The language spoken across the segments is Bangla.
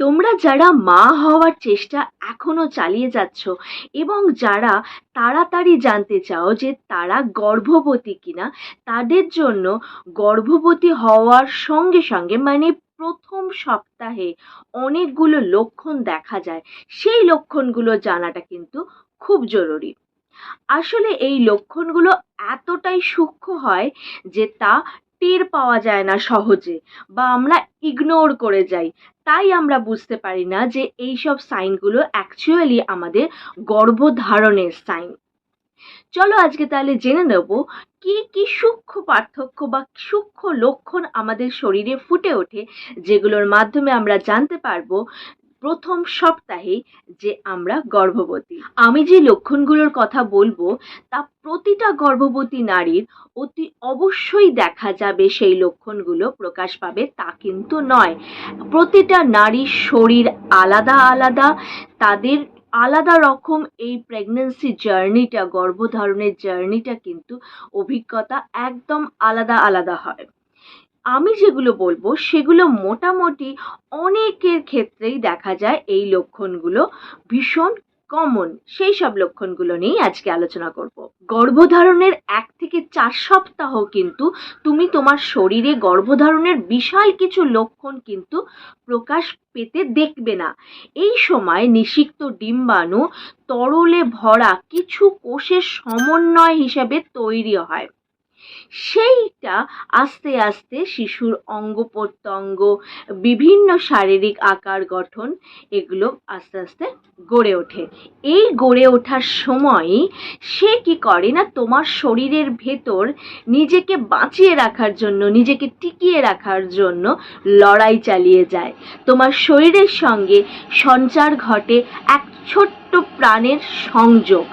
তোমরা যারা মা হওয়ার চেষ্টা এখনও চালিয়ে যাচ্ছ এবং যারা তাড়াতাড়ি জানতে চাও যে তারা গর্ভবতী কিনা, তাদের জন্য গর্ভবতী হওয়ার সঙ্গে সঙ্গে মানে প্রথম সপ্তাহে অনেকগুলো লক্ষণ দেখা যায়। সেই লক্ষণগুলো জানাটা কিন্তু খুব জরুরি। আসলে এই লক্ষণগুলো এতটাই সূক্ষ্ম হয় যে তা টের পাওয়া যায় না সহজে বা আমরা ইগনোর করে যাই। তাই আমরা বুঝতে পারি না যে এই সব সাইনগুলো অ্যাকচুয়ালি আমাদের গর্ভধারণের সাইন। চলো আজকে তাহলে জেনে নেব কি কি সূক্ষ্ম পার্থক্য বা সূক্ষ্ম লক্ষণ আমাদের শরীরে ফুটে ওঠে, যেগুলোর মাধ্যমে আমরা জানতে পারব প্রথম সপ্তাহে যে আমরা গর্ভবতী। আমি যে লক্ষণগুলোর কথা বলব, তা প্রতিটা গর্ভবতী নারীর অতি অবশ্যই দেখা যাবে সেই লক্ষণগুলো প্রকাশ পাবে, তা কিন্তু নয়। প্রতিটা নারীর শরীর আলাদা আলাদা, তাদের আলাদা রকম এই প্রেগনেন্সি জার্নিটা গর্ভধারণের জার্নিটা কিন্তু অভিজ্ঞতা একদম আলাদা আলাদা হয়। আমি যেগুলো বলব, সেগুলো মোটামুটি অনেকের ক্ষেত্রেই দেখা যায় এই লক্ষণগুলো ভীষণ কমন সেই সব লক্ষণগুলো নিয়েই আজকে আলোচনা করব। গর্ভধারণের এক থেকে চার সপ্তাহ কিন্তু তুমি তোমার শরীরে গর্ভধারণের বিশাল কিছু লক্ষণ কিন্তু প্রকাশ পেতে দেখবে না। এই সময় নিষিক্ত ডিম্বাণু তরলে ভরা কিছু কোষের সমন্বয় হিসাবে তৈরি হয়। সেইটা আস্তে আস্তে শিশুর অঙ্গ প্রত্যঙ্গ বিভিন্ন শারীরিক আকার গঠন, এগুলো আস্তে আস্তে গড়ে ওঠে। এই গড়ে ওঠার সময় সে কি করে না, তোমার শরীরের ভেতর নিজেকে বাঁচিয়ে রাখার জন্য, নিজেকে টিকিয়ে রাখার জন্য লড়াই চালিয়ে যায়। তোমার শরীরের সঙ্গে সঞ্চার ঘটে এক ছোট্ট প্রাণের সংযোগ।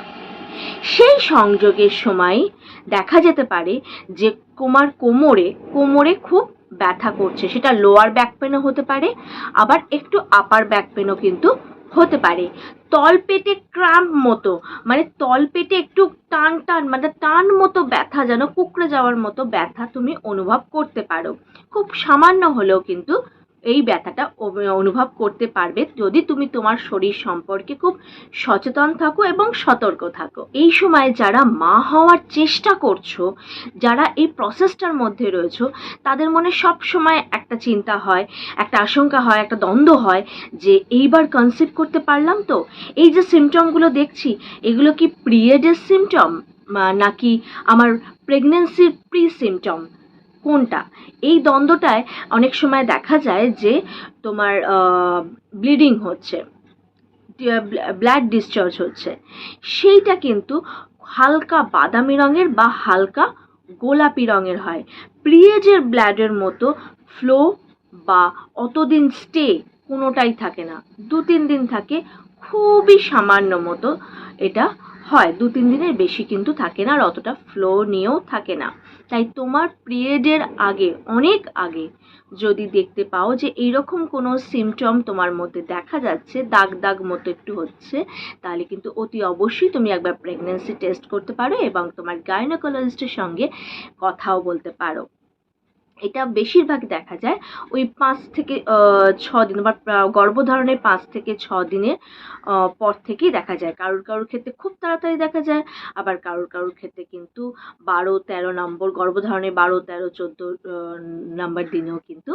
সেই সংযোগের সময় দেখা যেতে পারে যে তোমার কোমরে কোমরে খুব ব্যথা করছে। সেটা লোয়ার ব্যাক পেনও হতে পারে, আবার একটু আপার ব্যাক পেনও কিন্তু হতে পারে। তলপেটে ক্রাম্প মতো মানে তলপেটে একটু টান টান মানে টান মতো ব্যথা যেন কুকড়ে যাওয়ার মতো ব্যথা তুমি অনুভব করতে পারো। খুব সামান্য হলেও কিন্তু এই ব্যথাটা অনুভব করতে পারবে যদি তুমি তোমার শরীর সম্পর্কে খুব সচেতন থাকো এবং সতর্ক থাকো। এই সময় যারা মা হওয়ার চেষ্টা করছ, যারা এই প্রসেসটার মধ্যে রয়েছো, তাদের মনে সব সময় একটা চিন্তা হয়, একটা আশঙ্কা হয়, একটা দ্বন্দ্ব হয় যে এইবার কনসিভ করতে পারলাম তো? এই যে সিমটমগুলো দেখছি, এগুলো কি পিরিয়ডের সিমটম নাকি আমার প্রেগনেন্সির প্রি সিমটম কোনটা? এই দ্বন্দ্বটায় অনেক সময় দেখা যায় যে তোমার ব্লিডিং হচ্ছে ব্লাড ডিসচার্জ হচ্ছে। সেইটা কিন্তু হালকা বাদামি রঙের বা হালকা গোলাপি রঙের হয়। প্রিয়েজের ব্লাডের মতো ফ্লো বা অতদিন স্টে কোনোটাই থাকে না। দু তিন দিন থাকে, খুবই সামান্য মতো এটা হয়, দু তিন দিনের বেশি কিন্তু থাকে না আর অতটা ফ্লো নিয়েও থাকে না। তাই তোমার পিরিয়ডের আগে, অনেক আগে যদি দেখতে পাও যে এইরকম কোনো সিমটম তোমার মধ্যে দেখা যাচ্ছে, দাগ দাগ মতো একটু হচ্ছে, তাহলে কিন্তু অতি অবশ্যই তুমি একবার প্রেগনেন্সি টেস্ট করতে পারো এবং তোমার গাইনোকোলজিস্টের সঙ্গে কথাও বলতে পারো। এটা বেশিরভাগ দেখা যায় ওই পাঁচ থেকে ছ দিন বা গর্ভধারণের পাঁচ থেকে ছ দিনের পর থেকেই দেখা যায়। কারোর কারোর ক্ষেত্রে খুব তাড়াতাড়ি দেখা যায়, আবার কারোর কারোর ক্ষেত্রে কিন্তু বারো তেরো নম্বর গর্ভধারণের বারো তেরো চোদ্দ নাম্বার দিনেও কিন্তু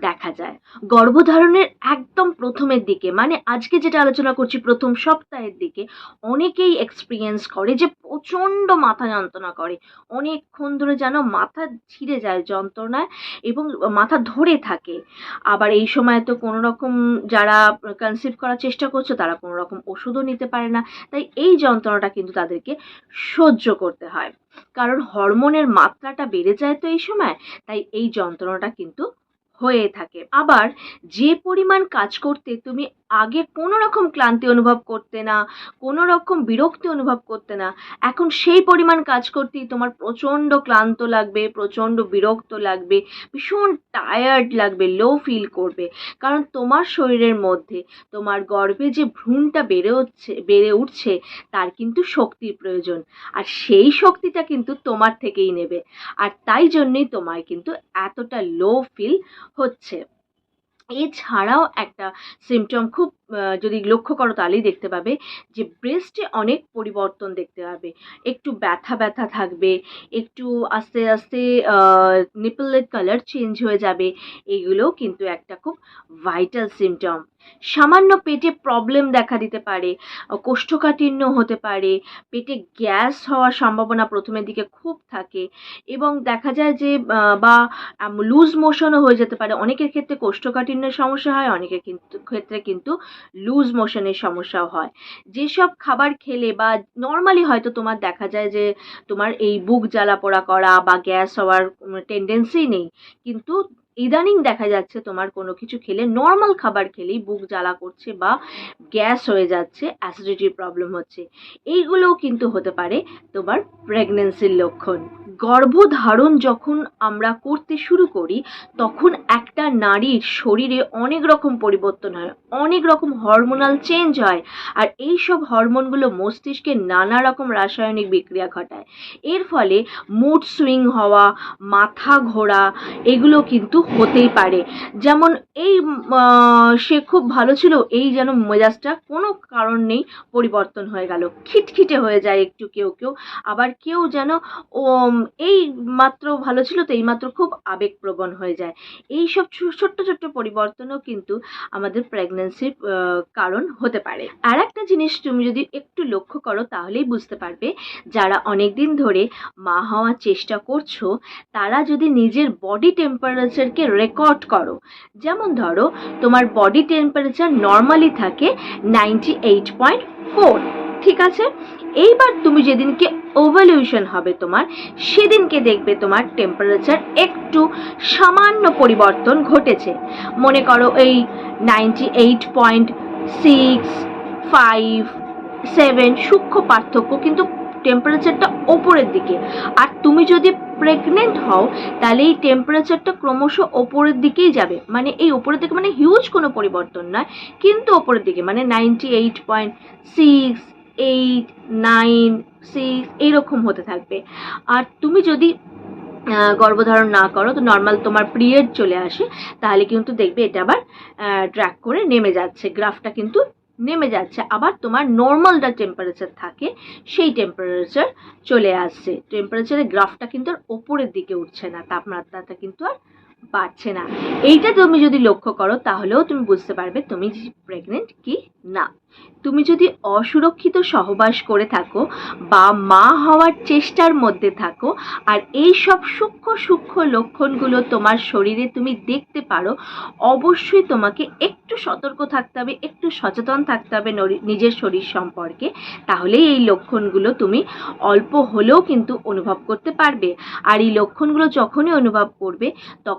দেখা যায়। গর্ভধারণের একদম প্রথমের দিকে মানে আজকে যেটা আলোচনা করছি প্রথম সপ্তাহের দিকে, অনেকেই এক্সপিরিয়েন্স করে যে প্রচণ্ড মাথা যন্ত্রণা করে। অনেকক্ষণ ধরে যেন মাথা ছিঁড়ে যায় যন্ত্রণায় এবং মাথা ধরে থাকে। আবার এই সময় তো কোনো রকম যারা কনসিভ করার চেষ্টা করছে, তারা কোনো রকম ওষুধও নিতে পারে না। তাই এই যন্ত্রণাটা কিন্তু তাদেরকে সহ্য করতে হয়। কারণ হরমোনের মাত্রাটা বেড়ে যায় তো এই সময়, তাই এই যন্ত্রণাটা কিন্তু হয়ে থাকে। আবার যে পরিমাণ কাজ করতে তুমি আগে কোনো রকম ক্লান্তি অনুভব করতে না, কোনো রকম বিরক্তি অনুভব করতে না, এখন সেই পরিমাণ কাজ করতেই তোমার প্রচণ্ড ক্লান্ত লাগবে, প্রচণ্ড বিরক্ত লাগবে, ভীষণ টায়ার্ড লাগবে লো ফিল করবে। কারণ তোমার শরীরের মধ্যে তোমার গর্ভে যে ভ্রূণটা বেড়ে হচ্ছে, বেড়ে উঠছে, তার কিন্তু শক্তির প্রয়োজন। আর সেই শক্তিটা কিন্তু তোমার থেকেই নেবে। আর তাই জন্যই তোমার কিন্তু এতটা লো ফিল হচ্ছে। এছাড়াও একটা সিমটম খুব যদি লক্ষ্য করো তাহলেই দেখতে পাবে যে ব্রেস্টে অনেক পরিবর্তন দেখতে পাবে। একটু ব্যথা ব্যথা থাকবে, একটু আস্তে আস্তে নিপলের কালার চেঞ্জ হয়ে যাবে। এগুলোও কিন্তু একটা খুব ভাইটাল সিমটম সামান্য পেটে প্রবলেম দেখা দিতে পারে, কোষ্ঠকাঠিন্য হতে পারে, পেটে গ্যাস হওয়ার সম্ভাবনা প্রথমের দিকে খুব থাকে এবং দেখা যায় যে বা লুজ মোশনও হয়ে যেতে পারে। অনেকের ক্ষেত্রে কোষ্ঠকাঠিন্যের সমস্যা হয়, অনেকের কিন্তু, ক্ষেত্রে কিন্তু লুজ মোশনের সমস্যাও হয়। যেসব খাবার খেলে বা নর্মালি হয়তো তোমার দেখা যায় যে তোমার এই বুক জ্বালা পোড়া করা বা গ্যাস হওয়ার টেন্ডেন্সি নেই। কিন্তু ইদানিং দেখা যাচ্ছে তোমার কোনো কিছু খেলে নর্মাল খাবার খেলেই বুক জ্বালা করছে বা গ্যাস হয়ে যাচ্ছে অ্যাসিডিটির প্রবলেম হচ্ছে। এইগুলোও কিন্তু হতে পারে তোমার প্রেগনেন্সির লক্ষণ। গর্ভধারণ যখন আমরা করতে শুরু করি, তখন একটা নারীর শরীরে অনেক রকম পরিবর্তন হয়, অনেক রকম হরমোনাল চেঞ্জ হয়, আর এই সব হরমোনগুলো মস্তিষ্কে নানা রকম রাসায়নিক বিক্রিয়া ঘটায়। এর ফলে মুড সুইং হওয়া, মাথা ঘোরা, এগুলো কিন্তু হতেই পারে। যেমন এই সে খুব ভালো ছিল, এই যেন মেজাজটা কোনো কারণ নেই পরিবর্তন হয়ে গেল। খিটখিটে হয়ে যায় একটু কেউ কেউ। আবার কেউ যেন, ও এই মাত্র ভালো ছিল তো এই মাত্র খুব আবেগপ্রবণ হয়ে যায়। এই সব ছোট্ট ছোট্ট পরিবর্তনও কিন্তু আমাদের প্রেগনেন্সির কারণ হতে পারে। আর একটা জিনিস তুমি যদি একটু লক্ষ্য করো তাহলেই বুঝতে পারবে, যারা অনেক দিন ধরে মা হওয়ার চেষ্টা করছ, তারা যদি নিজের বডি টেম্পারেচারকে রেকর্ড করো। যেমন ধরো, তোমার বডি টেম্পারেচার নর্মালি থাকে নাইনটি এইট পয়েন্ট ফোর ঠিক আছে? এইবার তুমি যেদিনকে ওভালিউশন হবে তোমার, সেদিনকে দেখবে তোমার টেম্পারেচার একটু সামান্য পরিবর্তন ঘটেছে। মনে করো এই ninety eight point six five seven সূক্ষ্ম পার্থক্য কিন্তু টেম্পারেচারটা ওপরের দিকে। আর তুমি যদি প্রেগনেন্ট হও, তাহলে এই টেম্পারেচারটা ক্রমশ ওপরের দিকেই যাবে। মানে এই ওপরের দিকে মানে হিউজ কোনো পরিবর্তন নয়, কিন্তু ওপরের দিকে মানে ninety eight point six eight nine six এইরকম হতে থাকবে। আর তুমি যদি গর্ভধারণ না করো, তো নর্মাল তোমার পিরিয়ড চলে আসে, তাহলে কিন্তু দেখবে এটা আবার ট্র্যাক করে নেমে যাচ্ছে। গ্রাফটা কিন্তু নেমে যাচ্ছে। আবার তোমার নর্মালটা টেম্পারেচার থাকে, সেই টেম্পারেচার চলে আসছে। টেম্পারেচারের গ্রাফটা কিন্তু আর ওপরের দিকে উঠছে না। তাপমাত্রাটা কিন্তু আর বাড়ছে না। এইটা তুমি যদি লক্ষ্য করো, তাহলেও তুমি বুঝতে পারবে তুমি প্রেগনেন্ট কি না। তুমি যদি অসুরক্ষিত সহবাস করে থাকো বা মা হওয়ার চেষ্টার মধ্যে থাকো, আর এই সব সূক্ষ্ম সূক্ষ্ম লক্ষণগুলো তোমার শরীরে তুমি দেখতে পারো, অবশ্যই তোমাকে একটু সতর্ক থাকতে হবে, একটু সচেতন থাকতে হবে নিজের শরীর সম্পর্কে। তাহলেই এই লক্ষণগুলো তুমি অল্প হলেও কিন্তু অনুভব করতে পারবে। আর এই লক্ষণগুলো যখনই অনুভব করবে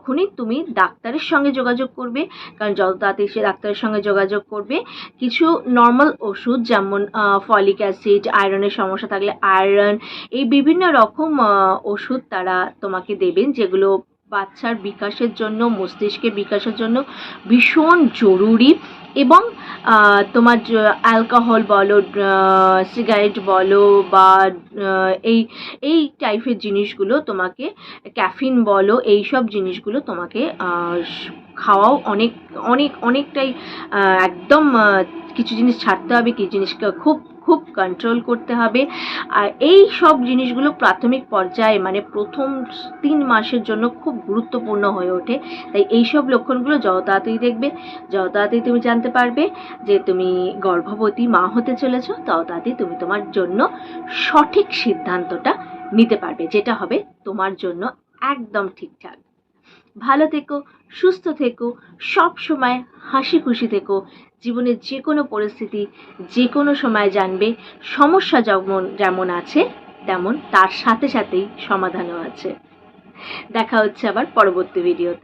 তখনই তুমি ডাক্তারের সঙ্গে যোগাযোগ করবে, কারণ যত তাড়াতাড়ি সে ডাক্তারের সঙ্গে যোগাযোগ করবে, কিছু নর্মাল ওষুধ যেমন ফলিক অ্যাসিড, আয়রনের সমস্যা থাকলে আয়রন, এই বিভিন্ন রকম ওষুধ তারা তোমাকে দেবেন, যেগুলো বাচ্চার বিকাশের জন্য, মস্তিষ্কের বিকাশের জন্য ভীষণ জরুরি। এবং তোমার অ্যালকোহল বলো সিগারেট বলো বা এই এই টাইপের জিনিসগুলো তোমাকে ক্যাফিন বলো এই সব জিনিসগুলো তোমাকে খাওয়াও অনেক অনেক, অনেকটাই একদম কিছু জিনিস ছাড়তে হবে কিছু জিনিসকে খুব খুব কন্ট্রোল করতে হবে। আর এই সব জিনিসগুলো প্রাথমিক পর্যায়ে মানে প্রথম তিন মাসের জন্য খুব গুরুত্বপূর্ণ হয়ে ওঠে। তাই এই সব লক্ষণগুলো যত তাড়াতাড়ি দেখবে, যত তাড়াতাড়ি তুমি জানতে পারবে যে তুমি গর্ভবতী মা হতে চলেছ, তত তাড়াতাড়ি তুমি তোমার জন্য সঠিক সিদ্ধান্তটা নিতে পারবে, যেটা হবে তোমার জন্য একদম ঠিকঠাক। ভালো থেকো, সুস্থ থেকো সব সময় হাসি খুশি থেকো। জীবনের যে কোনো পরিস্থিতি যে কোনো সময় জানবে সমস্যা যেমন যেমন আছে, তেমন তার সাথে সাথেই সমাধানও আছে। দেখা হচ্ছে আবার পরবর্তী ভিডিওতে